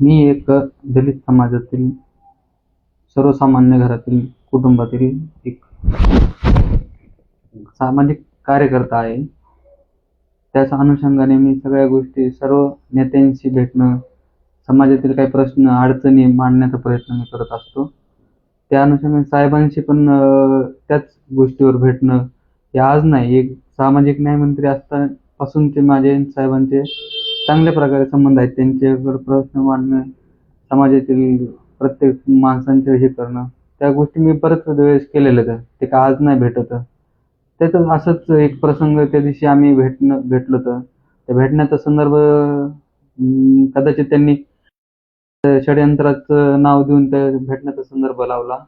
मी एक दलित समाजातील सर्वसामान्य घरातील कुटुंबातील एक सामाजिक कार्यकर्ता आहे. त्याच अनुषंगाने मी सगळ्या गोष्टी सर्व नेत्यांशी भेटणं समाजातील काही प्रश्न अडचणी मांडण्याचा प्रयत्न मी करत असतो. त्या अनुषंगाने साहेबांशी पण त्याच गोष्टीवर भेटणं हे आज नाही. एक सामाजिक न्यायमंत्री असतापासूनचे माझे साहेबांचे चांगल्या प्रकारे संबंध आहेत. त्यांच्यावर प्रश्न मांडणं समाजातील प्रत्येक माणसांचे हे करणं त्या गोष्टी मी परत वेळेस केलेल्या आहेत. ते का आज नाही भेटत? त्याचं असंच एक प्रसंग त्या दिवशी आम्ही भेटणं भेटलो तर त्या भेटण्याचा संदर्भ कदाचित त्यांनी त्या षडयंत्राचं नाव देऊन त्या भेटण्याचा संदर्भ लावला.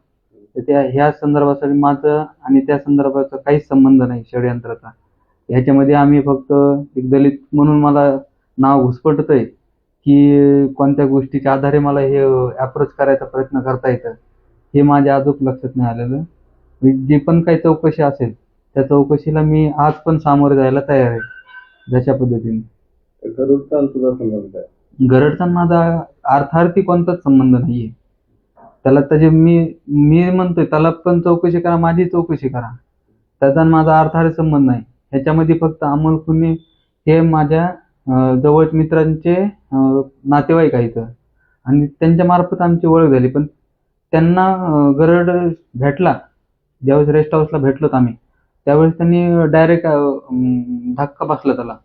तर त्या ह्या संदर्भासाठी माझं आणि त्या संदर्भाचा काहीच संबंध नाही षडयंत्राचा. ह्याच्यामध्ये आम्ही फक्त एक दलित म्हणून मला नाव घुसपटतंय की कोणत्या गोष्टीच्या आधारे मला हे अप्रोच करायचा प्रयत्न करता येतं हे माझ्या अजून लक्षात नाही आलेलं. मी जी पण काही चौकशी असेल त्या चौकशीला मी आज पण सामोरे जायला तयार आहे जशा पद्धतीने. गरुडचा संबंध आहे माझा अर्थार्थी कोणताच संबंध नाहीये. त्याला त्याचे मी मी म्हणतोय त्याला पण चौकशी करा माझी चौकशी करा. त्याचा माझा अर्थार्थी संबंध नाही. ह्याच्यामध्ये फक्त अमोल खुने हे माझ्या जवळच मित्रांचे नातेवाईक आहेत. आणि त्यांच्या मार्फत आमची ओळख झाली. पण त्यांना गरड भेटला. ज्यावेळेस रेस्ट हाऊसला भेटलोत आम्ही त्यावेळेस त्यांनी डायरेक्ट धक्का बसला त्याला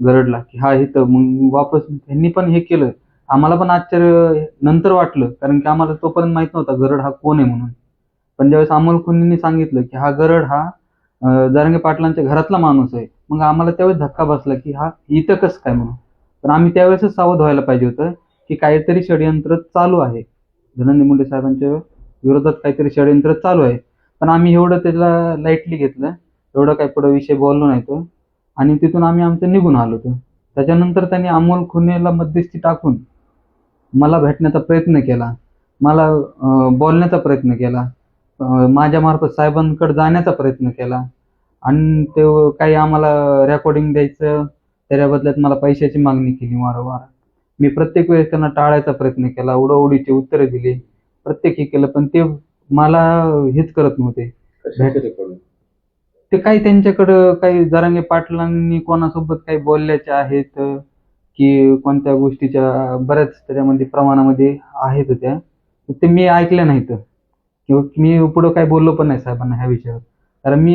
गरडला. की हा इथं मग वापस त्यांनी पण हे केलं. आम्हाला पण आश्चर्य नंतर वाटलं. कारण की आम्हाला तोपर्यंत माहीत नव्हता गरड हा कोण आहे म्हणून. पण ज्यावेळेस अमोल खुनींनी सांगितलं की हा गरड हा जारंगे पाटलांच्या घरातला माणूस आहे. मग आम्हाला त्यावेळेस धक्का बसला की हा इथं कसं काय म्हणून पण आम्ही त्यावेळेसच सावध व्हायला पाहिजे होतं की काहीतरी षडयंत्र चालू आहे. धनंजय मुंडे साहेबांच्या विरोधात काहीतरी षडयंत्र चालू आहे. पण आम्ही एवढं त्याला लाईटली घेतलं एवढं काही पुढं विषय बोललो नाही तो. आणि तिथून आम्ही आमचं निघून आलो होतो. त्याच्यानंतर त्यांनी अमोल खुनेला मध्यस्थी टाकून मला भेटण्याचा प्रयत्न केला. मला बोलण्याचा प्रयत्न केला. माझ्यामार्फत साहेबांकडे जाण्याचा प्रयत्न केला. आणि ते काही आम्हाला रेकॉर्डिंग द्यायचं त्याच्या बदल्यात मला पैशाची मागणी केली वारंवार. मी प्रत्येक वेळेस त्यांना टाळायचा प्रयत्न केला उडवडीची उत्तरे दिली प्रत्येक हे केलं पण ते मला हेच करत नव्हते. ते काही त्यांच्याकडं काही जरांगे पाटलांनी कोणासोबत काही बोलल्याचे आहेत की कोणत्या गोष्टीच्या बऱ्याच त्याच्यामध्ये प्रमाणामध्ये आहेत त्या. ते मी ऐकल्या नाहीत. किंवा मी पुढं काही बोललो पण नाही साहेबांना ह्या विषयावर. कारण मी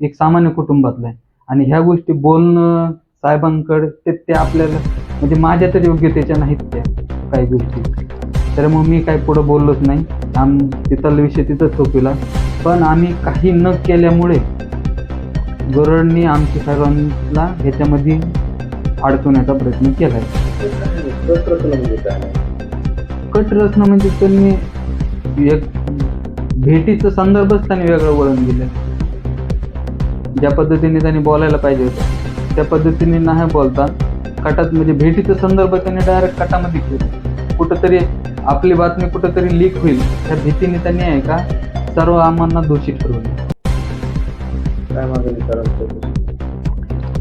एक सामान्य कुटुंबातला आहे. आणि ह्या गोष्टी बोलणं साहेबांकडे ते ते आपल्याला म्हणजे माझ्या तर योग्यतेच्या नाहीत त्या काही गोष्टी. तर मग मी काही पुढं बोललोच नाही. आम तिथला विषय तिथंच सोपिला पण आम्ही काही न केल्यामुळे गरुडनी आमच्या साहेबांना ह्याच्यामध्ये अडकवण्याचा प्रयत्न केला कट रचना म्हणजे रचना म्हणजे त्यांनी एक भेटीचं संदर्भच त्यांनी वेगळं वळण दिलं. ज्या पद्धतीने त्यांनी बोलायला पाहिजे होतं त्या पद्धतीने नाही बोलता कटात म्हणजे भेटीचा संदर्भ त्यांनी डायरेक्ट कटामध्ये केलं कुठंतरी आपली बातमी कुठंतरी लीक होईल त्या भीतीने त्यांनी आहे का सर्व आम्हाला दोषी ठरवलं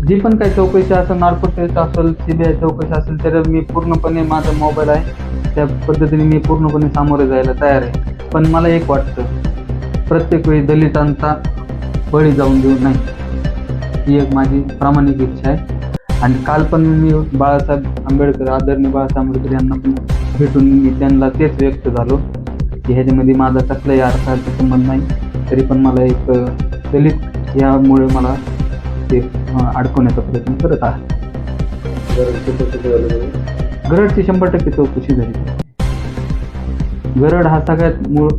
जी पण काही चौकशी असेल नार्कोटिक्स असेल सीबीआय चौकशी असेल तर मी पूर्णपणे माझा मोबाईल आहे. त्या पद्धतीने मी पूर्णपणे सामोरे जायला तयार आहे. पण मला एक वाटतं प्रत्येक वेळी दलितांचा बळी जाऊन देऊ नाही ही एक माझी प्रामाणिक इच्छा आहे. आणि काल पण मी बाळासाहेब आंबेडकर आदरणीय बाळासाहेब आंबेडकर यांना पण भेटून मी त्यांना तेच व्यक्त झालो की ह्याच्यामध्ये माझा कसलाही अर्थाचा संबंध नाही तरी पण मला एक दलित यामुळे मला ते अडकवण्याचा प्रयत्न करत आहे. गरडची शंभर टक्के चौकशी झाली. गरड हा सगळ्यात मूळ